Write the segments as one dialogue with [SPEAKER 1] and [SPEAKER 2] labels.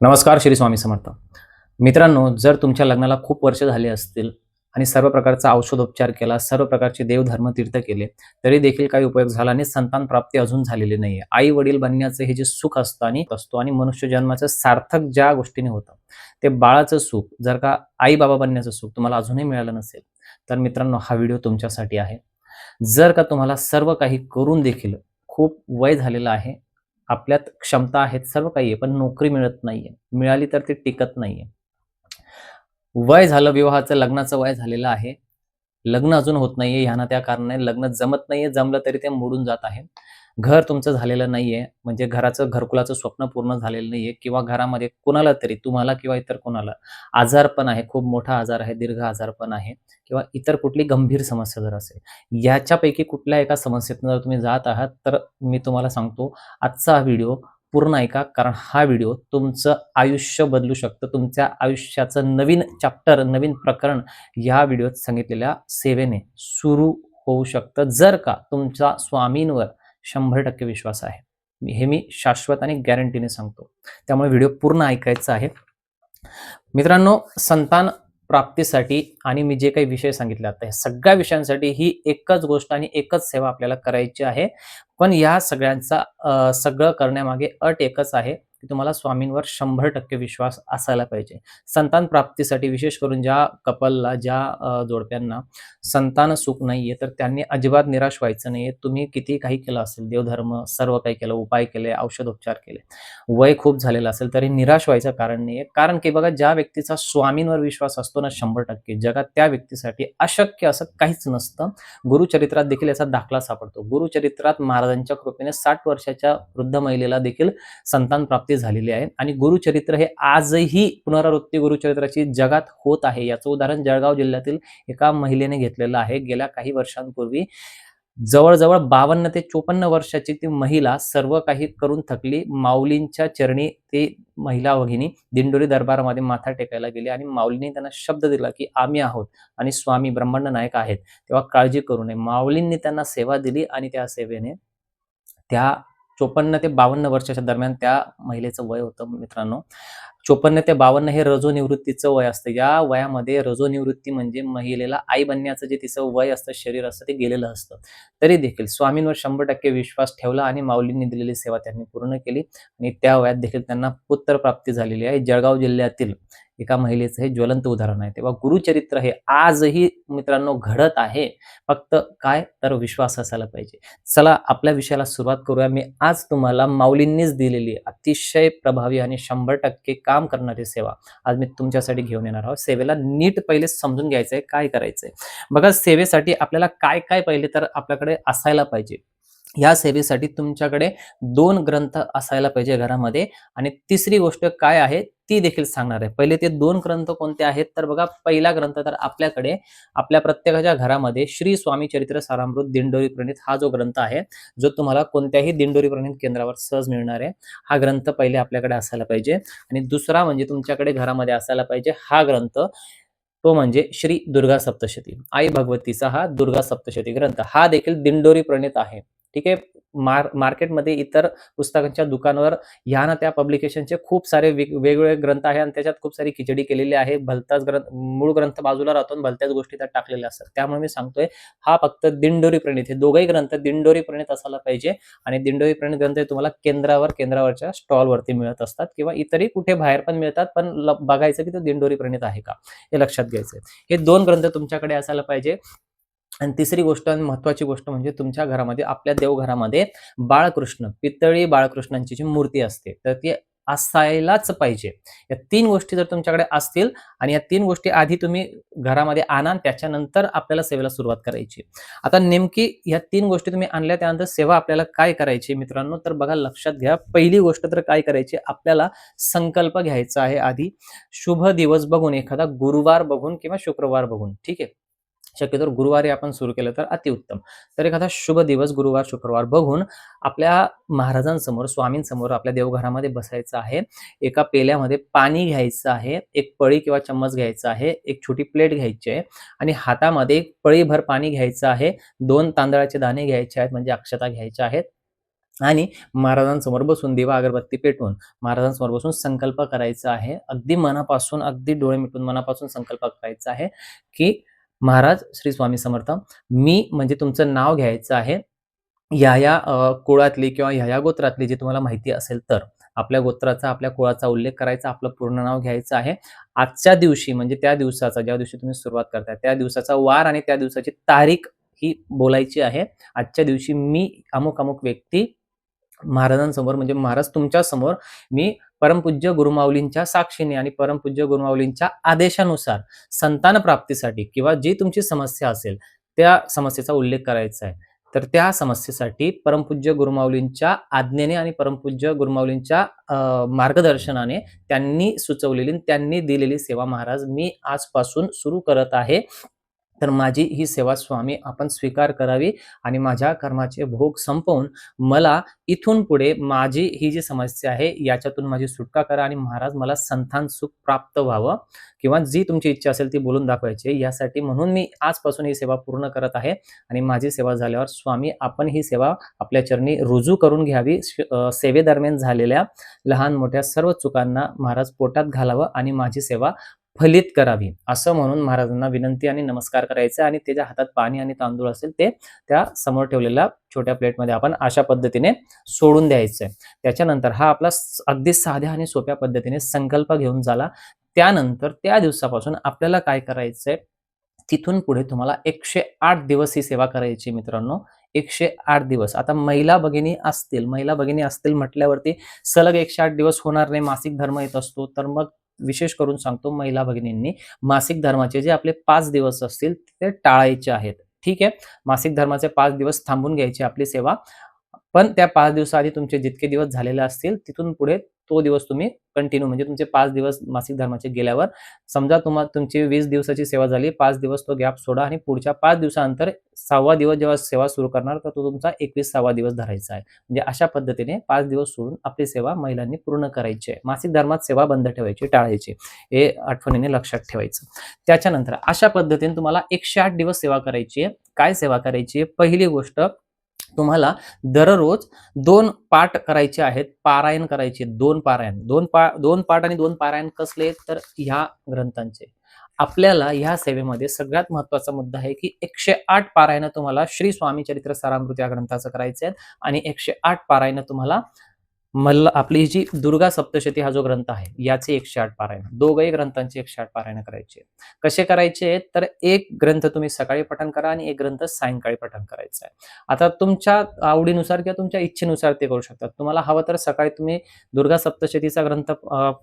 [SPEAKER 1] नमस्कार श्री स्वामी समर्थ. मित्रांनो जर तुमच्या लग्नाला खूप वर्ष झाले असतील आणि सर्व प्रकारचा औषधोपचार केला सर्व प्रकारचे देवधर्म तीर्थ केले तरी देखील काही उपयोग झाला आणि संतान प्राप्ती अजून झालेली नाहीये. आई वडील बनण्याचं हे जे सुख असतं आणि असतो आणि मनुष्य जन्माचं सार्थक ज्या गोष्टीने होतं ते बाळाचं सुख जर का आई बाबा बनण्याचं सुख तुम्हाला अजूनही मिळालं नसेल तर मित्रांनो हा व्हिडिओ तुमच्यासाठी आहे. जर का तुम्हाला सर्व काही करून देखील खूप वय झालेलं आहे आपल्यात क्षमता आहेत सर्व काही आहे पण नोकरी मिळत नाहीये. मिळाली तर ती टिकत नाहीये. वय झालं विवाहाचं लग्नाचं वय झालेलं आहे. लग्न अजून होत नाहीये ह्याना त्या कारणाने लग्न जमत नाहीये जमलं तरी ते मोडून जात आहे. घर तुमचं झालेलं नाहीये म्हणजे घराचं घरकुलाचं स्वप्न पूर्ण झालेलं नाहीये किंवा घरामध्ये कोणाला तरी तुम्हाला किंवा इतर कोणाला आजारपण आहे खूप मोठा आजार आहे दीर्घ आजारपण आहे किंवा इतर कुठली गंभीर समस्या जर असेल याच्यापैकी कुठल्या एका समस्येतून जर तुम्ही जात आहात तर मी तुम्हाला सांगतो आजचा हा व्हिडिओ पूर्ण ऐका कारण हा व्हिडिओ तुमचं आयुष्य बदलू शकतं. तुमच्या आयुष्याचं नवीन चॅप्टर नवीन प्रकरण या व्हिडिओत सांगितलेल्या सेवेने सुरू होऊ शकतं. जर का तुमच्या स्वामींवर शंभर टक्के विश्वास आहे. हे मी शाश्वत आणि गॅरंटीने सांगतो. त्यामुळे व्हिडिओ पूर्ण ऐकायचा आहे. मित्रांनो संतान प्राप्तीसाठी आणि मी जे काही विषय सांगितले आता या सगळ्या विषयांसाठी ही एकच गोष्ट आणि एकच सेवा आपल्याला करायची आहे. पण या सगळ्यांचा सगळं करण्यामागे अट एकच आहे. की तुम्हाला स्वामींवर शंभर टक्के विश्वास असायला पाहिजे. संतान प्राप्तीसाठी विशेष करून ज्या कपलला ज्या जोडप्यांना संतान सुख नाहीये तर त्यांनी अजिबात निराश व्हायचं नाहीये. तुम्ही किती काही केलं असेल देवधर्म सर्व काही केलं उपाय केले औषधोपचार केले वय खूप झालेलं असेल तरी निराश व्हायचं कारण नाहीये. कारण की बघा ज्या व्यक्तीचा स्वामींवर विश्वास असतो ना शंभर टक्के जगात त्या व्यक्तीसाठी अशक्य असं काहीच नसतं. गुरुचरित्रात देखील याचा दाखला सापडतो. गुरुचरित्रात महाराजांच्या कृपेने साठ वर्षाच्या वृद्ध महिलेला देखील संतान प्राप्त झालेली आहे. आणि गुरुचरित्र हे आजही पुनरावृत्ती गुरुचरित्राची जगात होत आहे. याचं उदाहरण जळगाव जिल्ह्यातील एका महिलेने घेतलेलं आहे. गेल्या काही वर्षांपूर्वी जवळजवळ बावन्न ते चोपन्न वर्षाची ती महिला सर्व काही करून थकली. माऊलींच्या चरणी ती महिला भगिनी दिंडोरी दरबारामध्ये माथा टेकायला गेली आणि माऊलींनी त्यांना शब्द दिला की आम्ही आहोत आणि स्वामी ब्रह्मांड नायक आहेत. तेव्हा काळजी करू नये. माऊलींनी त्यांना सेवा दिली आणि त्या सेवेने त्या चोपन्न ते बावन्न वर्षाच्या दरम्यान त्या महिलेचं वय होतं मित्रांनो. चोपन्न ते बावन्न हे रजोनिवृत्तीचं वय असतं. या वयामध्ये रजोनिवृत्ती म्हणजे महिलेला आई बनण्याचं जे तिचं वय असतं शरीर असतं ते गेलेलं असतं. तरी देखील स्वामींवर शंभर टक्के विश्वास ठेवला आणि माऊलींनी दिलेली सेवा त्यांनी पूर्ण केली. आणि त्या वयात देखील त्यांना पुत्र प्राप्ती झालेली आहे. जळगाव जिल्ह्यातील एका महिलेचं हे ज्वलंत उदाहरण आहे. तेव्हा गुरुचरित्र हे आजही मित्रांनो घडत आहे. फक्त काय? तर विश्वास असायला पाहिजे. चला आपल्या विषयाला सुरुवात करूया. मी आज तुम्हाला माऊलींनीच दिलेली अतिशय प्रभावी आणि शंभर टक्के काम करणारी सेवा आज मी तुमच्यासाठी घेऊन येणार आहोत. सेवेला नीट पहिले समजून घ्यायचंय काय करायचंय. बघा सेवेसाठी आपल्याला काय काय पहिले तर आपल्याकडे असायला पाहिजे. या सेवेसाठी तुमच्याकडे दोन ग्रंथ असायला पाहिजे घरामध्ये. आणि तिसरी गोष्ट काय आहे ती देखील सांगणार आहे. पहिले ते दोन ग्रंथ कोणते आहेत तर बघा पहिला ग्रंथ तर आपल्याकडे आपल्या प्रत्येकाच्या घरामध्ये श्री स्वामी चरित्र सारामृत दिंडोरी प्रणित हा जो ग्रंथ आहे जो तुम्हाला कोणत्याही दिंडोरी प्रणित केंद्रावर सहज मिळणार आहे. हा ग्रंथ पहिले आपल्याकडे असायला पाहिजे. आणि दुसरा म्हणजे तुमच्याकडे घरामध्ये असायला पाहिजे हा ग्रंथ तो म्हणजे श्री दुर्गा सप्तशती. आई भगवतीचा हा दुर्गा सप्तशती ग्रंथ. हा देखील दिंडोरी प्रणित आहे. ठीक आहे? मार मार्केटमध्ये इतर पुस्तकांच्या दुकानावर ह्या ना त्या पब्लिकेशनचे खूप सारे वेग वेगवेगळे ग्रंथ आहे आणि त्याच्यात खूप सारी खिचडी केलेली आहे. भलताच ग्रंथ मूळ ग्रंथ बाजूला राहतो आणि भलत्याच गोष्टी त्यात टाकलेल्या असतात. त्यामुळे मी सांगतोय हा फक्त दिंडोरी प्रणित हे दोघही ग्रंथ दिंडोरी प्रणित असायला पाहिजे आणि दिंडोरी प्रणित ग्रंथ तुम्हाला केंद्रावर केंद्रावरच्या स्टॉलवरती मिळत असतात किंवा इतरही कुठे बाहेर पण मिळतात पण ल- बघायचं की तो दिंडोरी प्रणित आहे का? हे लक्षात घ्यायचं हे दोन ग्रंथ तुमच्याकडे असायला पाहिजे. आणि तिसरी गोष्ट आणि महत्वाची गोष्ट म्हणजे तुमच्या घरामध्ये आपल्या देवघरामध्ये बाळकृष्ण पितळी बाळकृष्णांची जी मूर्ती असते तर ती असायलाच पाहिजे. या तीन गोष्टी जर तुमच्याकडे असतील आणि या तीन गोष्टी आधी तुम्ही घरामध्ये आणा त्याच्यानंतर आपल्याला सेवेला सुरुवात करायची. आता नेमकी या तीन गोष्टी तुम्ही आणल्या त्यानंतर सेवा आपल्याला काय करायची मित्रांनो? तर बघा लक्षात घ्या पहिली गोष्ट तर काय करायची? आपल्याला संकल्प घ्यायचा आहे आधी. शुभ दिवस बघून एखादा गुरुवार बघून किंवा शुक्रवार बघून ठीक आहे? शक्यतो गुरुवारी आपण सुरू केलं तर अतिउत्तम. तर एखादा शुभ दिवस गुरुवार शुक्रवार बघून आपल्या महाराजांसमोर स्वामींसमोर आपल्या देवघरामध्ये बसायचं आहे. एका पेल्यामध्ये पाणी घ्यायचं आहे एक पळी किंवा चम्मच घ्यायचा आहे एक छोटी प्लेट घ्यायची आहे आणि हातामध्ये एक पळीभर पाणी घ्यायचं आहे. दोन तांदळाचे दाणे घ्यायचे आहेत म्हणजे अक्षता घ्यायच्या आहेत आणि महाराजांसमोर बसून दिवा अगरबत्ती पेटवून महाराजांसमोर बसून संकल्प करायचा आहे. अगदी मनापासून अगदी डोळे मिटून मनापासून संकल्प करायचा आहे की महाराज श्री स्वामी समर्थ मी म्हणजे तुमचं नाव घ्यायचं आहे. या या कुळातली किंवा ह्या या गोत्रातली जी तुम्हाला माहिती असेल तर आपल्या गोत्राचा आपल्या कुळाचा उल्लेख करायचा आपलं पूर्ण नाव घ्यायचं आहे. आजच्या दिवशी म्हणजे त्या दिवसाचा ज्या दिवशी तुम्ही सुरुवात करताय त्या दिवसाचा वार आणि त्या दिवसाची तारीख ही बोलायची आहे. आजच्या दिवशी मी अमुक अमुक व्यक्ती महाराजांसमोर म्हणजे महाराज तुमच्यासमोर मी परमपूज्य गुरुमाऊलींच्या साक्षीने आणि परमपूज्य गुरुमाऊलींच्या आदेशानुसार संतान प्राप्तीसाठी किंवा जी तुमची समस्या असेल त्या समस्येचा उल्लेख करायचा आहे. तर त्या समस्येसाठी परमपूज्य गुरुमाऊलींच्या आज्ञेने आणि परमपूज्य गुरुमाऊलींच्या मार्गदर्शनाने त्यांनी सुचवलेली त्यांनी दिलेली सेवा महाराज मी आजपासून सुरू करत आहे. तर माझी ही सेवा स्वामी आपण स्वीकार करावी आणि माझ्या कर्माचे भोग संपवून मला इथून पुढे माझी ही जी समस्या आहे याच्यातून माझी सुटका करा आणि महाराज मला संतान सुख प्राप्त व्हावं किंवा जी तुमची इच्छा असेल ती बोलून दाखवायची. यासाठी म्हणून मी आजपासून ही सेवा पूर्ण करत आहे आणि माझी सेवा झाल्यावर स्वामी आपण ही सेवा आपल्या चरणी रुजू करून घ्यावी. सेवेदरम्यान झालेल्या लहान मोठ्या सर्व चुकांना महाराज पोटात घालावं आणि माझी सेवा फलित करावी. असं म्हणून महाराजांना विनंती आणि नमस्कार करायचा आणि त्याच्या हातात पाणी आणि तांदूळ असेल ते त्या समोर ठेवलेल्या छोट्या प्लेटमध्ये आपण अशा पद्धतीने सोडून द्यायचं आहे. त्याच्यानंतर हा आपला अगदी साध्या आणि सोप्या पद्धतीने संकल्प घेऊन झाला. त्यानंतर त्या दिवसापासून आपल्याला काय करायचंय? तिथून पुढे तुम्हाला एकशे आठ दिवस ही सेवा करायची मित्रांनो. एकशे आठ दिवस. आता महिला भगिनी असतील महिला भगिनी असतील म्हटल्यावरती सलग एकशे आठ दिवस होणार नाही. मासिक धर्म येत असतो. तर मग विशेष करून सांगतो महिला भगिनींनी मासिक धर्माचे जे आपले पाच दिवस असतील ते टाळायचे आहेत. ठीक आहे? मासिक धर्माचे पाच दिवस थांबून घ्यायची आपली सेवा. पण त्या पाच दिवसाआधी तुमचे जितके दिवस झालेले असतील तिथून पुढे तो दिवस तुम्ही कंटिन्यू म्हणजे तुमचे पाच दिवस मासिक धर्माचे गेल्यावर समजा तुम्हाला तुमची वीस दिवसाची सेवा झाली पाच दिवस तो गॅप सोडा आणि पुढच्या पाच दिवसानंतर सहावा दिवस जेव्हा सेवा सुरू करणार तर तो तुमचा एकवीस सहावा दिवस धरायचा आहे. म्हणजे अशा पद्धतीने पाच दिवस सोडून आपली सेवा महिलांनी पूर्ण करायची आहे. मासिक धर्मात सेवा बंद ठेवायची टाळायची. हे आठवणीने लक्षात ठेवायचं. त्याच्यानंतर अशा पद्धतीने तुम्हाला एकशे आठ दिवस सेवा करायची आहे. काय सेवा करायची आहे? पहिली गोष्ट तुम्हाला दररोज दोन पाठ करायचे आहेत पारायण करायचे दोन पारायण. दोन पा दोन पाठ आणि दोन पारायण कसले तर ह्या ग्रंथांचे. आपल्याला ह्या सेवेमध्ये सगळ्यात महत्त्वाचा मुद्दा आहे की एकशे आठ पारायण तुम्हाला श्री स्वामी चरित्र सारामृत या ग्रंथाचं करायचे आहेत आणि एकशे आठ पारायण तुम्हाला मल्ल आपली जी दुर्गा सप्तशती हा जो ग्रंथ आहे याचे एकशे आठ पारायण. दोघही ग्रंथांचे एकशे आठ पारायण करायचे. कसे करायचे? तर एक ग्रंथ तुम्ही सकाळी पठण करा आणि एक ग्रंथ सायंकाळी पठण करायचं आहे. आता तुमच्या आवडीनुसार किंवा तुमच्या इच्छेनुसार ते करू शकतात. तुम्हाला हवं तर सकाळी तुम्ही दुर्गा सप्तशतीचा ग्रंथ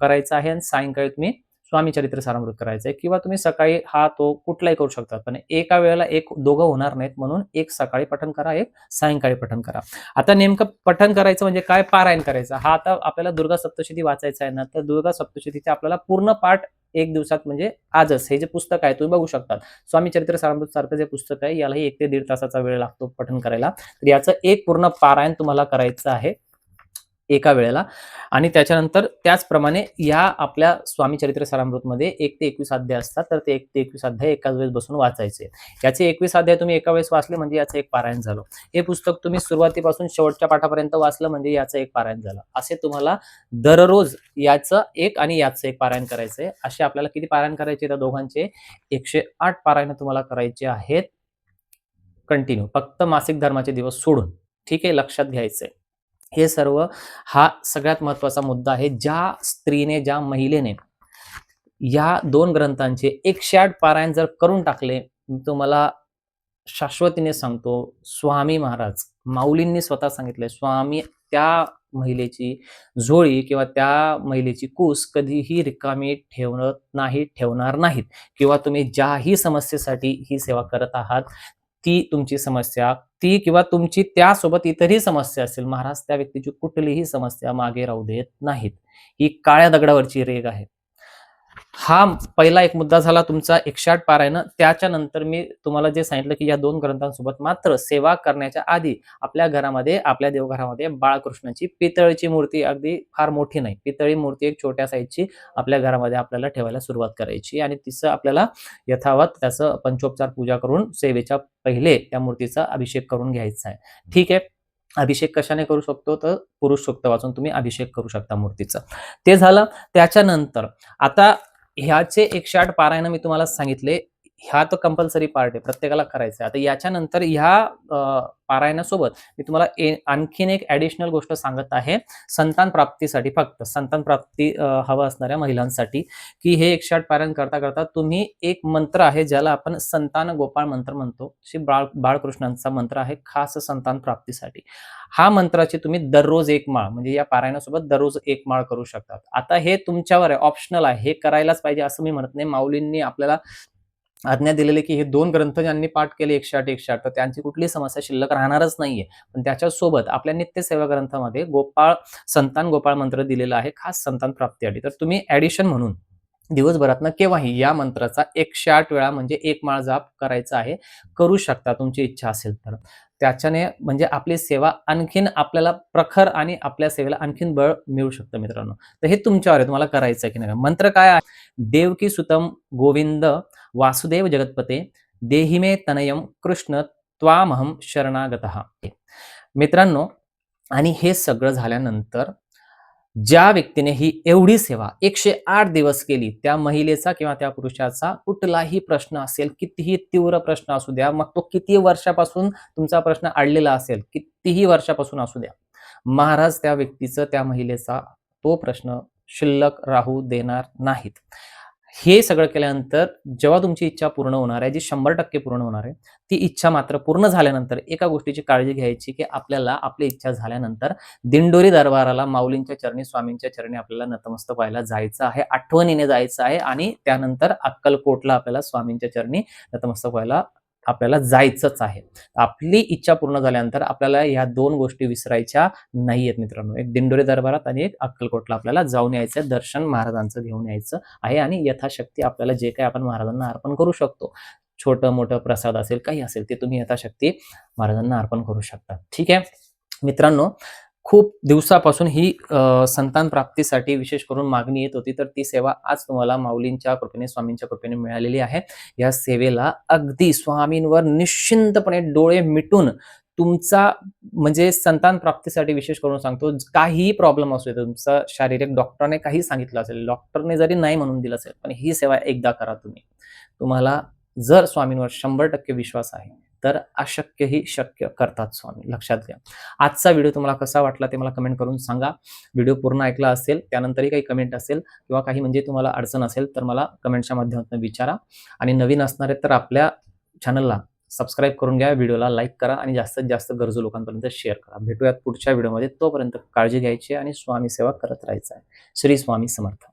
[SPEAKER 1] करायचा आहे आणि सायंकाळी तुम्ही स्वामी चरित्र सारामृत करायचं आहे किंवा तुम्ही सकाळी हा तो कुठलाही करू शकता पण एका वेळेला एक दोघं होणार नाहीत म्हणून एक सकाळी पठण करा एक सायंकाळी पठण करा. आता नेमकं पठण करायचं म्हणजे काय पारायण करायचं? हा आता आपल्याला दुर्गा सप्तशती वाचायचा आहे ना तर दुर्गा सप्तशतीचे आपल्याला पूर्ण पाठ एक दिवसात म्हणजे आजच हे जे पुस्तक आहे तुम्ही बघू शकतात. स्वामी चरित्र सारामृत सारखं जे पुस्तक आहे यालाही एक ते दीड तासाचा वेळ लागतो पठण करायला. तर याचं एक पूर्ण पारायण तुम्हाला करायचं आहे. एका वेळेला. आणि त्याच्यानंतर त्याचप्रमाणे या आपल्या स्वामी चरित्र सारामृतमध्ये एक ते एकवीस अध्याय असतात तर ते एक ते एकवीस अध्याय एकाच वेळेस बसून वाचायचे. याचे एकवीस अध्याय तुम्ही एका वेळेस वाचले म्हणजे याचं एक पारायण झालं. हे पुस्तक तुम्ही सुरुवातीपासून शेवटच्या पाठापर्यंत वाचलं म्हणजे याचं एक पारायण झालं. असे तुम्हाला दररोज याचं एक आणि याचं एक पारायण करायचं आहे असे आपल्याला किती पारायण करायचे त्या दोघांचे? एकशे आठ पारायण तुम्हाला करायचे आहेत. कंटिन्यू. फक्त मासिक धर्माचे दिवस सोडून. ठीक आहे? लक्षात घ्यायचंय. हे सर्व हा सगळ्यात महत्त्वाचा मुद्दा आहे. ज्या स्त्रीने ज्या महिलेने या दोन ग्रंथांचे एकशे आठ पारायण जर करून टाकले तुम्हाला शाश्वतीने सांगतो स्वामी महाराज माऊलींनी स्वतः सांगितले स्वामी त्या महिलेची झोळी किंवा त्या महिलेची कूस कधीही रिकामी ठेवत नाही ठेवणार नाहीत. किंवा तुम्ही ज्याही समस्येसाठी ही सेवा करत आहात ती तुमची समस्या ती किंवा तुमची त्यासोबत इतरही समस्या असेल महाराज त्या व्यक्तीची कुठलीही समस्या मागे राहू देत नाहीत. ही काळ्या दगडावरची रेग आहे. हा पहिला एक मुद्दा झाला तुमचा एकशे आठ पारायण. त्याच्यानंतर मी तुम्हाला जे सांगितलं की या दोन ग्रंथांसोबत मात्र सेवा करण्याच्या आधी आपल्या घरामध्ये आपल्या देवघरामध्ये बाळकृष्णाची पितळची मूर्ती अगदी फार मोठी नाही. पितळी मूर्ती एक छोट्या साईजची आपल्या घरामध्ये आपल्याला ठेवायला सुरुवात करायची आणि तिचं आपल्याला यथावत त्याचं पंचोपचार पूजा करून सेवेच्या पहिले त्या मूर्तीचा अभिषेक करून घ्यायचा आहे. ठीक आहे? अभिषेक कशाने करू शकतो? तर पुरुष सुक्त वाचून तुम्ही अभिषेक करू शकता मूर्तीचा. ते झालं. त्याच्यानंतर आता ह्याचे एकशे आठ पारायण मी तुम्हाला सांगितले. ह्या तर कंपल्सरी पार्ट आहे प्रत्येकाला करायचं आहे आता याच्यानंतर ह्या पारायणासोबत मी तुम्हाला ए- आणखीन एक ॲडिशनल गोष्ट सांगत आहे. संतान प्राप्तीसाठी फक्त संतान प्राप्ती हवा हवं असणाऱ्या महिलांसाठी की हे एकशे आठ पारायण करता करता तुम्ही एक मंत्र आहे ज्याला आपण संतान गोपाळ मंत्र म्हणतो. श्री बाळ बाळकृष्णांचा मंत्र आहे खास संतान प्राप्तीसाठी. हा मंत्राची तुम्ही दररोज एक माळ म्हणजे या पारायणासोबत दररोज एक माळ करू शकतात. आता हे तुमच्यावर आहे ऑप्शनल आहे हे करायलाच पाहिजे असं मी म्हणत नाही. माऊलींनी आपल्याला आज्ञा दिलेली की हे दोन ग्रंथ ज्यांनी पाठ केले एकशे आठ एकशे आठ तर त्यांची कुठली समस्या शिल्लक राहणारच नाहीये. पण त्याच्यासोबत आपल्या नित्यसेवा ग्रंथामध्ये गोपाळ संतान गोपाळ मंत्र दिलेला आहे खास संतान प्राप्तीसाठी तर तुम्ही ऍडिशन म्हणून दिवसभरातनं केव्हाही या मंत्राचा एकशे आठ वेळा म्हणजे एक माळ जाप करायचा आहे करू शकता तुमची इच्छा असेल तर. त्याच्याने म्हणजे आपली सेवा आणखीन आपल्याला प्रखर आणि आपल्या सेवेला आणखीन बळ मिळू शकतं मित्रांनो. तर हे तुमच्यावर आहे तुम्हाला करायचं आहे की नाही? मंत्र काय आहे? देवकी सुतम गोविंद वासुदेव जगतपते देहिमे तनयम कृष्ण त्वामहम शरणागत. मित्रांनो आणि हे सगळं झाल्यानंतर ज्या व्यक्तीने ही एवढी सेवा एकशे आठ दिवस केली त्या महिलेचा किंवा त्या पुरुषाचा कुठलाही प्रश्न असेल कितीही तीव्र प्रश्न असू द्या मग तो किती वर्षापासून तुमचा प्रश्न अडलेला असेल कितीही वर्षापासून असू द्या महाराज त्या व्यक्तीचं त्या महिलेचा तो प्रश्न शिल्लक राहू देणार नाहीत. हे सगळं केल्यानंतर जेव्हा तुमची इच्छा पूर्ण होणार आहे जी शंभर टक्के पूर्ण होणार आहे ती इच्छा मात्र पूर्ण झाल्यानंतर एका गोष्टीची काळजी घ्यायची की आपल्याला आपली इच्छा झाल्यानंतर दिंडोरी दरबाराला माऊलींच्या चरणी स्वामींच्या चरणी आपल्याला नतमस्तक व्हायला जायचं आहे आठवणीने जायचं आहे आणि त्यानंतर अक्कलकोटला आपल्याला स्वामींच्या चरणी नतमस्तक व्हायला आपल्याला जायचंच आहे. आपली इच्छा पूर्ण झाल्यानंतर आपल्याला ह्या दोन गोष्टी विसरायच्या नाहीयेत मित्रांनो. एक दिंडोरी दरबारात आणि एक अक्कलकोटला आपल्याला जाऊन यायचं आहे, दर्शन महाराजांचं घेऊन यायचं आहे आणि यथाशक्ती आपल्याला जे काही आपण महाराजांना अर्पण करू शकतो. छोटं मोठं प्रसाद असेल काही असेल ते तुम्ही यथाशक्ती महाराजांना अर्पण करू शकता. ठीक आहे? मित्रांनो खूप दिवसापासून ही संतान प्राप्तीसाठी विशेष करून मागणी येत होती. तर ती सेवा आज तुम्हाला माऊलींच्या कृपेने स्वामींच्या कृपेने मिळालेली आहे. या सेवेला अगदी स्वामींवर निश्चिंतपणे डोळे मिटून तुमचा म्हणजे संतान प्राप्तीसाठी विशेष करून सांगतो काहीही प्रॉब्लेम असू दे तुमचा शारीरिक डॉक्टरने काही सांगितलं असेल डॉक्टरने जरी नाही म्हणून दिलं असेल पण ही सेवा एकदा करा तुम्ही. तुम्हाला जर स्वामींवर शंभर टक्के विश्वास आहे तर अशक्यही शक्य करतात स्वामी. लक्षात घ्या. आजचा व्हिडिओ तुम्हाला कसा वाटला ते मला कमेंट करून सांगा. व्हिडिओ पूर्ण ऐकला असेल त्यानंतरही काही कमेंट असेल किंवा काही म्हणजे तुम्हाला अडचण असेल तर मला कमेंटच्या माध्यमातून विचारा. आणि नवीन असणारे तर आपल्या चॅनलला सबस्क्राईब करून घ्या व्हिडिओला लाईक करा आणि जास्तीत जास्त गरजू लोकांपर्यंत शेअर करा. भेटूयात पुढच्या व्हिडिओमध्ये. तोपर्यंत काळजी घ्यायची आणि स्वामी सेवा करत राहायचं आहे. श्री स्वामी समर्थ.